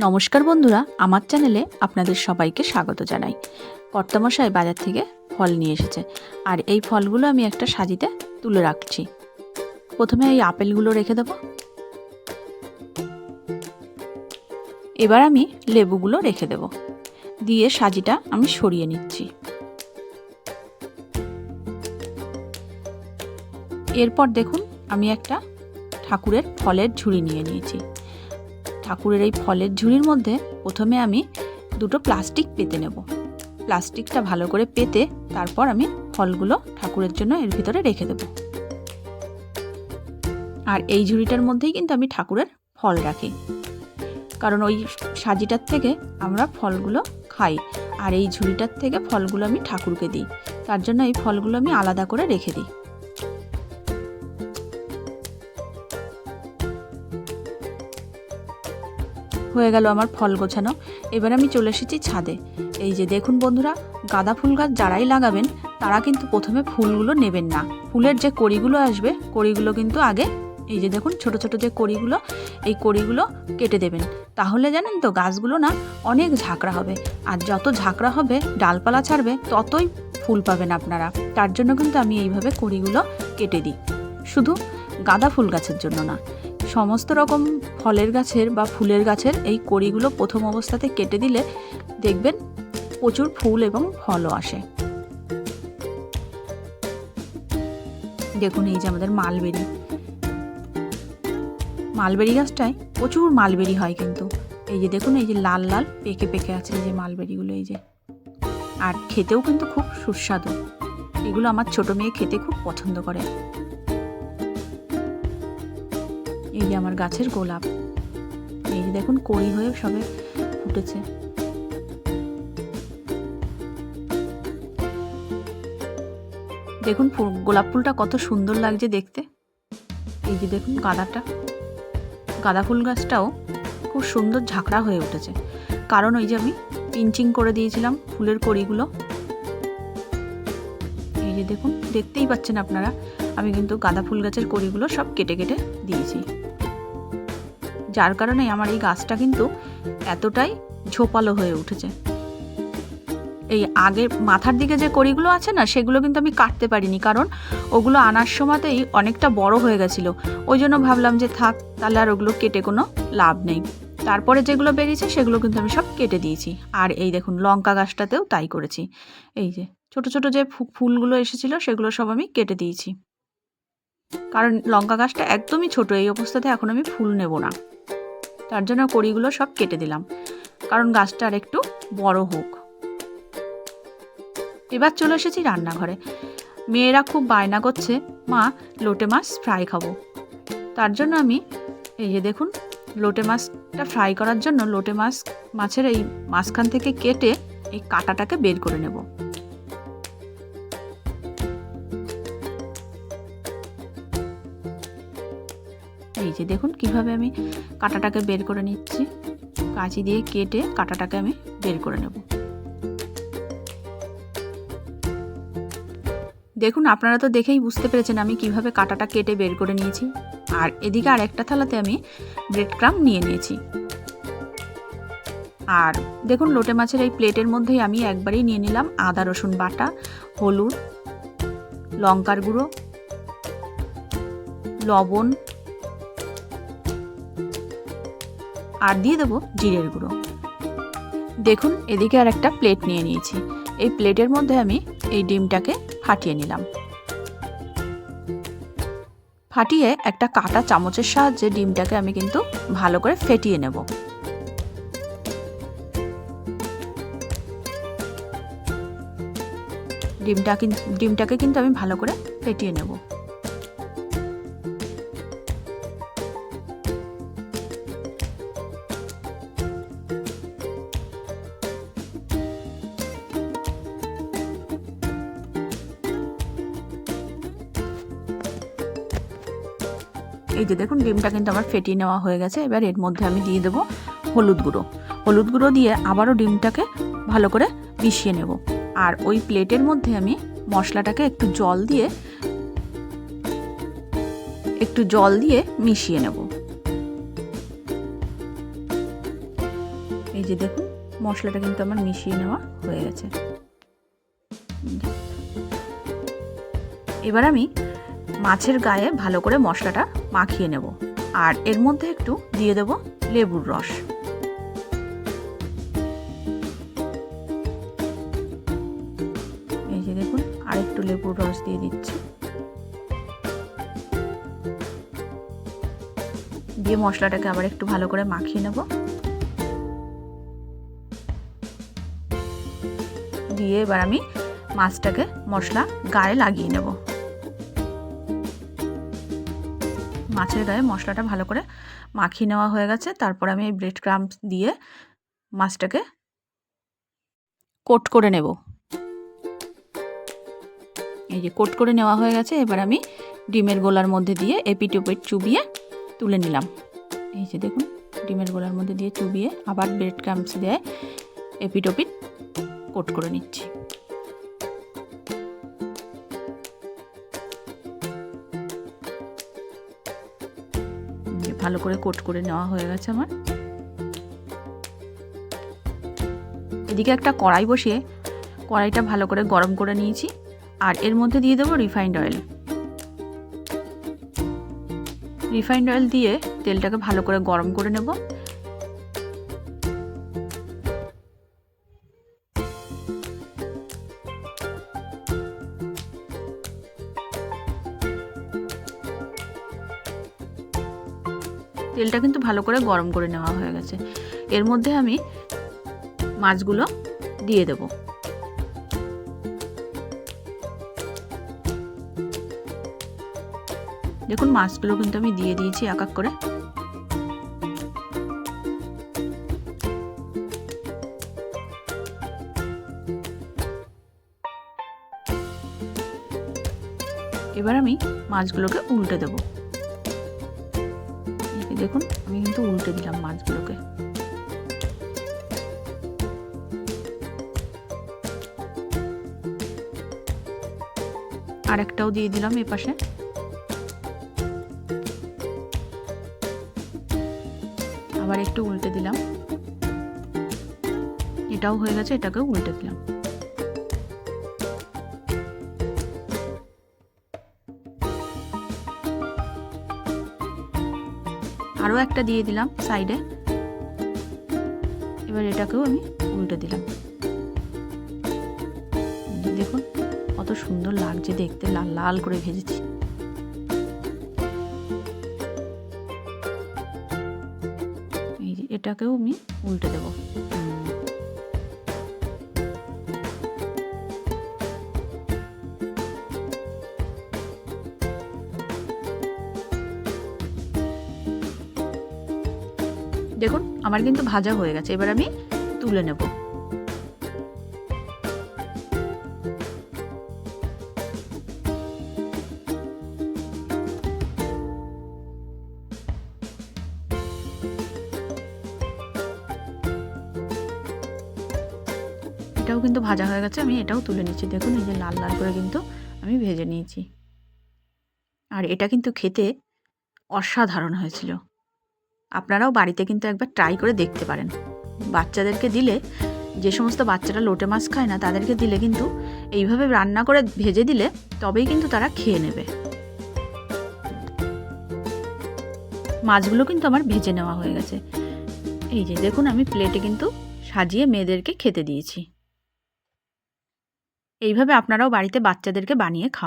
নমস্কার বন্ধুরা, আমার চ্যানেলে আপনাদের সবাইকে স্বাগত জানাই। কর্তামশাই বাজার থেকে ফল নিয়ে এসেছে। আর এই ফলগুলো আমি একটা সাজিতে তুলে রাখছি। প্রথমে এই আপেলগুলো রেখে দেবো। এবার আমি লেবুগুলো রেখে দেব। দিয়ে সাজিটা আমি সরিয়ে নিচ্ছি। এরপর দেখুন, আমি একটা ঠাকুরের ফলের ঝুড়ি নিয়ে নিয়েছি। ঠাকুরের এই ফলের ঝুড়ির মধ্যে প্রথমে আমি দুটো প্লাস্টিক পেতে নেব। প্লাস্টিকটা ভালো করে পেতে তারপর আমি ফলগুলো ঠাকুরের জন্য এর ভিতরে রেখে দেব। আর এই ঝুড়িটার মধ্যেই কিন্তু আমি ঠাকুরের ফল রাখি। কারণ ওই সাজিটার থেকে আমরা ফলগুলো খাই আর এই ঝুড়িটার থেকে ফলগুলো আমি ঠাকুরকে দিই। তার জন্য এই ফলগুলো আমি আলাদা করে রেখে দিই। হয়ে গেল আমার ফল গোছানো। এবার আমি চলে এসেছি ছাদে। এই যে দেখুন বন্ধুরা, গাঁদা ফুল গাছ যারাই লাগাবেন, তারা কিন্তু প্রথমে ফুলগুলো নেবেন না। ফুলের যে কড়িগুলো আসবে, কড়িগুলো কিন্তু আগে, এই যে দেখুন ছোট ছোট যে কড়িগুলো, এই কড়িগুলো কেটে দেবেন। তাহলে জানেন তো গাছগুলো না অনেক ঝাঁকড়া হবে। আর যত ঝাঁকড়া হবে, ডালপালা ছাড়বে, ততই ফুল পাবেন আপনারা। তার জন্য কিন্তু আমি এইভাবে কড়িগুলো কেটে দিই। শুধু গাঁদা ফুল গাছের জন্য না সমস্ত রকম ফলের গাছের বা ফুলের গাছের এই কড়িগুলো প্রথম অবস্থাতে কেটে দিলে দেখবেন প্রচুর ফুল এবং ফলও আসে। দেখুন এই যে আমাদের মালবেরি। মালবেরি গাছটায় প্রচুর মালবেরি হয় কিন্তু। এই যে দেখুন, এই যে লাল লাল পেকে পেকে আছে যে মালবেরিগুলো এই যে। আর খেতেও কিন্তু খুব সুস্বাদু। এগুলো আমার ছোট মেয়ে খেতে খুব পছন্দ করে। এই যে আমার গাছের গোলাপ। এই যে দেখুন, কড়ি হয়ে সবে ফুটেছে। দেখুন গোলাপ ফুলটা কত সুন্দর লাগছে দেখতে। এই যে দেখুন গাঁদাটা। গাঁদা ফুল গাছটাও খুব সুন্দর ঝাঁকড়া হয়ে উঠেছে। কারণ ওই যে আমি পিঞ্চিং করে দিয়েছিলাম ফুলের কড়িগুলো। এই যে দেখুন, দেখতেই পাচ্ছেন আপনারা, আমি কিন্তু গাঁদা ফুল গাছের কড়িগুলো সব কেটে কেটে দিয়েছি। যার কারণে আমার এই গাছটা কিন্তু এতটাই ঝোপালো হয়ে উঠেছে। এই আগের মাথার দিকে যে কড়িগুলো আছে না, সেগুলো কিন্তু আমি কাটতে পারিনি, কারণ ওগুলো আনার সময়তেই অনেকটা বড় হয়ে গেছিল। ওই জন্য ভাবলাম যে থাক, তাহলে আর ওগুলো কেটে কোনো লাভ নেই। তারপরে যেগুলো বেরিয়েছে, সেগুলো কিন্তু আমি সব কেটে দিয়েছি। আর এই দেখুন, লঙ্কা গাছটাতেও তাই করেছি। এই যে, ছোট ছোট যে ফুলগুলো এসেছিল, সেগুলো সব আমি কেটে দিয়েছি। কারণ লঙ্কা গাছটা একদমই ছোট, এই অবস্থাতে এখন আমি ফুল নেব না। তার জন্য কড়িগুলো সব কেটে দিলাম। কারণ গাছটা আর একটু বড় হোক। এবার চলে এসেছি রান্নাঘরে। মেয়েরা খুব বায়না করছে, মা, লোটে মাছ ফ্রাই খাব। তার জন্য আমি, এই যে দেখুন, লোটে মাছটা ফ্রাই করার জন্য লোটে মাছ, মাছের এই মাঝখান থেকে কেটে এই কাঁটাটাকে বের করে নেব। এই যে দেখুন কীভাবে আমি কাঁটাটাকে বের করে নিচ্ছি। কাঁচি দিয়ে কেটে কাঁটাটাকে আমি বের করে নেব। দেখুন, আপনারা তো দেখেই বুঝতে পেরেছেন আমি কীভাবে কাঁটাটা কেটে বের করে নিয়েছি। আর এদিকে আর একটা থালাতে আমি ব্রেড ক্রাম নিয়ে নিয়েছি। আর দেখুন, লোটে মাছের এই প্লেটের মধ্যেই আমি একবারেই নিয়ে নিলাম আদা, রসুন বাটা, হলুদ, লঙ্কার গুঁড়ো, লবণ আর দিয়ে দেবো জিরের গুঁড়ো। দেখুন, এদিকে আর একটা প্লেট নিয়ে নিয়েছি। এই প্লেটের মধ্যে আমি এই ডিমটাকে ফাটিয়ে নিলাম। ফাটিয়ে একটা কাটা চামচের সাহায্যে ডিমটাকে আমি কিন্তু ভালো করে ফেটিয়ে নেব। ডিমটা ডিমটাকে কিন্তু আমি ভালো করে ফেটিয়ে নেব। এই যে দেখুন, ডিমটা কিন্তু আমার ফেটিয়ে নেওয়া হয়ে গেছে। এবার এর মধ্যে আমি দিয়ে দেবো হলুদ গুঁড়ো। হলুদ গুঁড়ো দিয়ে আবারও ডিমটাকে ভালো করে মিশিয়ে নেব। আর ওই প্লেটের মধ্যে আমি মশলাটাকে একটু জল দিয়ে, একটু জল দিয়ে মিশিয়ে নেব। এই যে দেখুন, মশলাটা কিন্তু আমার মিশিয়ে নেওয়া হয়ে গেছে। এবার আমি মাছের গায়ে ভালো করে মশলাটা মাখিয়ে নেব। আর এর মধ্যে একটু দিয়ে দেব লেবুর রস। এই যে দেখুন, আর একটু লেবুর রস দিয়ে দিচ্ছি। দিয়ে মশলাটাকে আবার একটু ভালো করে মাখিয়ে নেব। দিয়ে এবার আমি মাছটাকে মশলা গায়ে লাগিয়ে নেব। মাছের গায়ে মশলাটা ভালো করে মাখিয়ে নেওয়া হয়ে গেছে। তারপর আমি এই ব্রেড ক্রাম্পস দিয়ে মাছটাকে কোট করে নেব। এই যে কোট করে নেওয়া হয়ে গেছে, এবার আমি ডিমের গোলার মধ্যে দিয়ে এপিট ওপিট চুবিয়ে তুলে নিলাম। এই যে দেখুন, ডিমের গোলার মধ্যে দিয়ে চুবিয়ে আবার ব্রেড ক্রাম্পস দিয়ে এপিট ওপিট কোট করে নিচ্ছি। ভালো করে কোট করে নেওয়া হয়ে গেছে আমার। এদিকে একটা কড়াই বসিয়ে কড়াইটা ভালো করে গরম করে নিয়েছি, আর এর মধ্যে দিয়ে দেবো রিফাইন্ড অয়েল। রিফাইন্ড অয়েল দিয়ে তেলটাকে ভালো করে গরম করে নেব। তেলটা কিন্তু ভালো করে গরম করে নেওয়া হয়ে গেছে। এর মধ্যে আমি মাছগুলো দিয়ে দেব। দেখুন, মাছগুলো কিন্তু আমি দিয়ে দিয়েছি এক এক করে। এবার আমি মাছগুলোকে উল্টে দেবো। দেখুন, আমি কিন্তু উল্টে দিলাম মাছগুলোকে। আর একটাও দিয়ে দিলাম এ পাশে আবার একটু উল্টে দিলাম। এটাও হয়ে গেছে, এটাকেও উল্টে দিলাম। আরও একটা দিয়ে দিলাম সাইডে। এবার এটাকেও আমি উল্টে দিলাম। দেখুন, কত সুন্দর লাগছে দেখতে, লাল লাল করে ভেজেছি। এটাকেও আমি উল্টে দেবো। আমার কিন্তু ভাজা হয়ে গেছে। এবার আমি তুলে নেব। এটাও কিন্তু ভাজা হয়ে গেছে, আমি এটাও তুলে নিচ্ছি। দেখুন, এই যে লাল লাল করে কিন্তু আমি ভেজে নিয়েছি। আর এটা কিন্তু খেতে অসাধারণ হয়েছিল। আপনারাও বাড়িতে কিন্তু একবার ট্রাই করে দেখতে পারেন। বাচ্চাদেরকে দিলে, যে সমস্ত বাচ্চারা লোটে মাছ খায় না, তাদেরকে দিলে কিন্তু এইভাবে রান্না করে ভেজে দিলে তবেই কিন্তু তারা খেয়ে নেবে। মাছগুলো কিন্তু আমার ভেজে নেওয়া হয়ে গেছে। এই যে দেখুন, আমি প্লেটে কিন্তু সাজিয়ে মেয়েদেরকে খেতে দিয়েছি। এইভাবে আপনারাও বাড়িতে বাচ্চাদেরকে বানিয়ে খাওয়া